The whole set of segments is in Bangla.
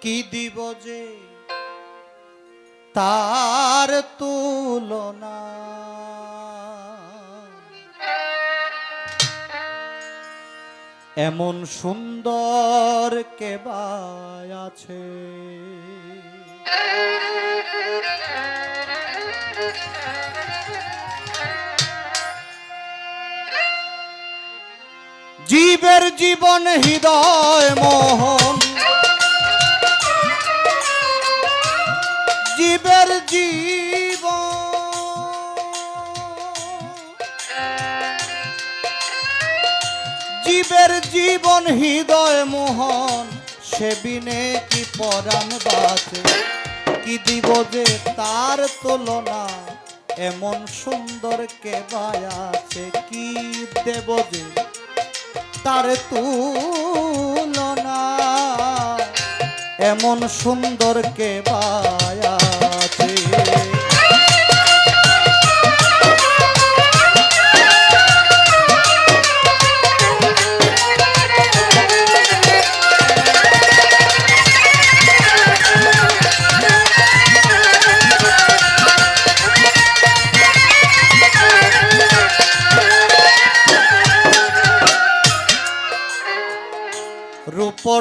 কি দিব যে তার তুলনা? এমন সুন্দর কে আছে? জীবের জীবন হৃদয় মোহন জীব জীবের জীবন হৃদয় মোহন সেবিনে কি পরাণ বাঁচে? কি দিব যে তার তুলনা? এমন সুন্দর কে আছে? কি দেব যে তার তুলনা? এমন সুন্দর কে আছে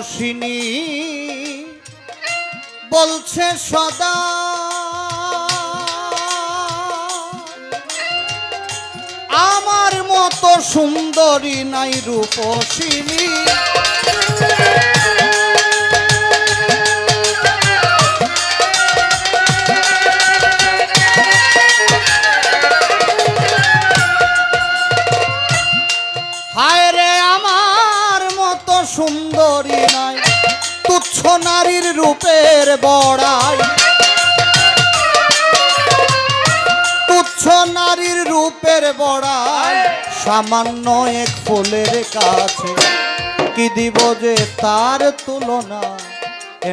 রূপসিনী বলছে সদা আমার মতো সুন্দরী নাই রূপসিনী। রূপের বড়াই। তুচ্ছ নারীর রূপের বড়াই। সামান্য এক ফুলের কাছে কি দিব যে তার তুলনা?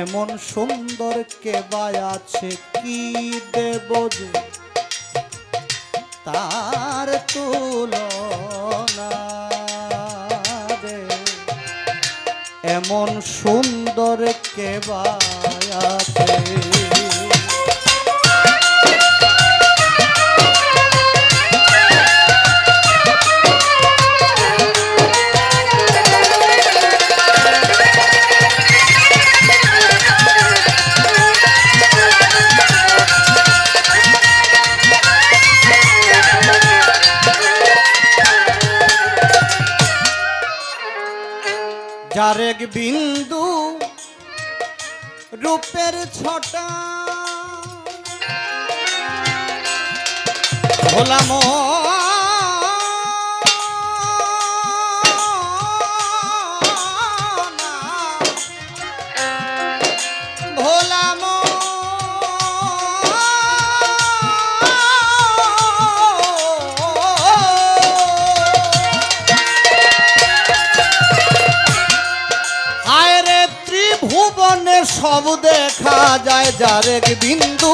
এমন সুন্দর কে আছে, কি দেব যে তার তুলনা? এমন সুন্দর কে আছে যার এক বিন্দু রূপের ছটা। ভোলা ভোলাম সব দেখা যায় যার এক বিন্দু।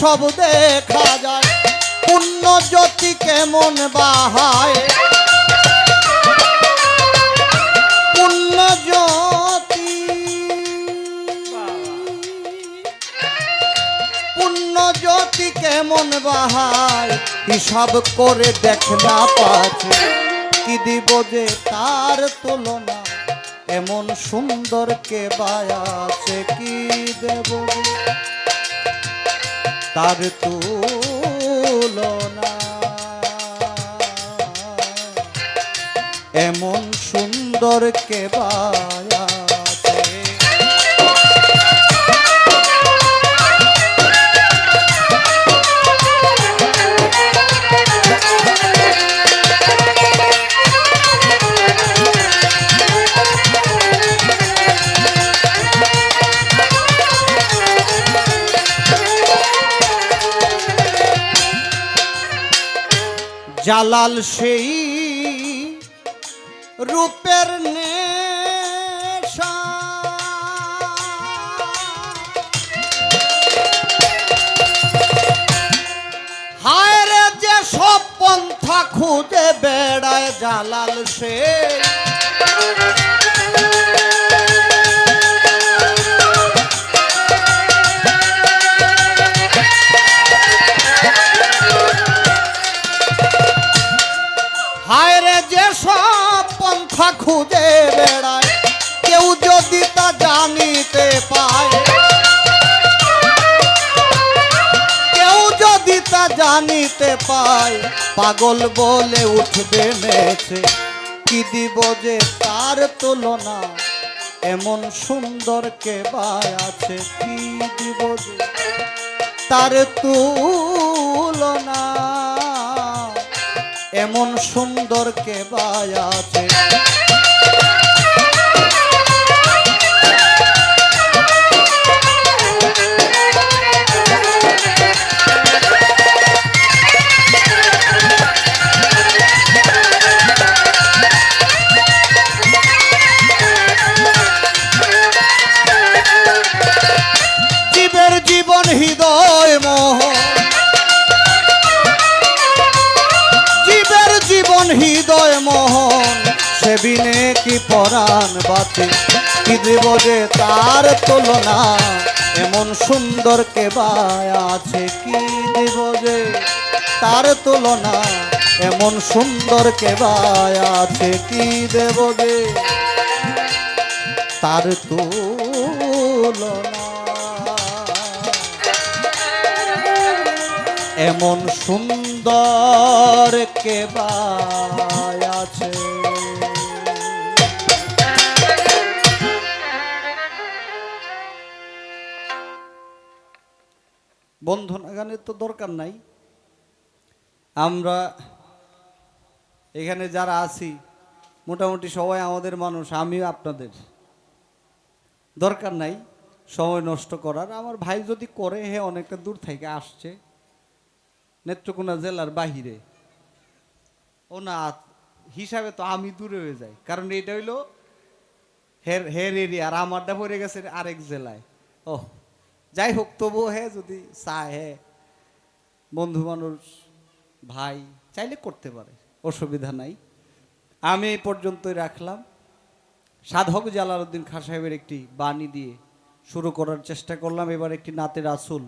সব দেখা যায় পুণ্য জ্যোতি কেমন বাহায়। বাহায় হিসাব করে দেখ না পাচ্ছে কি দিব যে তার তুলনা, এমন সুন্দর কে আছে, কি দেব তার তুলনা? এমন সুন্দর কে আছে জালাল সেই রূপের নেশা। হায় রে যে সব পন্থা খুঁজে বেড়ায় জালাল সেই জানিতে পায় পাগল বলে উঠবে নেছে কি দিব যে তার তুলনা? এমন সুন্দর কে আছে, কি দিব যে তার তুলনা? এমন সুন্দর কে আছে সেবিনে কি পরাণ বাতে কি দেব যে তার তুলনা? এমন সুন্দর কে আছে? কি দেব যে তার তুলনা? এমন সুন্দর কে আছে? কি দেব যে তার তুলনা? এমন সুন্দর কে আছে? বন্ধনা গানের তো দরকার নাই। আমরা এখানে যারা আছি, মোটামুটি সবাই আমাদের মানুষ, আমিও আপনাদের। দরকার নাই, সময় নষ্ট করার। আমার ভাই যদি করে, হে অনেকটা দূর থেকে আসছে, নেত্রকোনা জেলার বাহিরে। ও না হিসাবে তো আমি দূরে হয়ে যাই, কারণ এটা হইল হের হের এরিয়া আর আমারটা পড়ে গেছে আরেক জেলায়। ও যাই হোক তবুও হে যদি চায় হে বন্ধু মানুষ, ভাই, চাইলে করতে পারে, অসুবিধা নাই। আমি এই পর্যন্তই রাখলাম। সাধক জালালউদ্দিন খাঁ সাহেবের একটি বাণী দিয়ে শুরু করার চেষ্টা করলাম। এবার একটি নাতের আসুল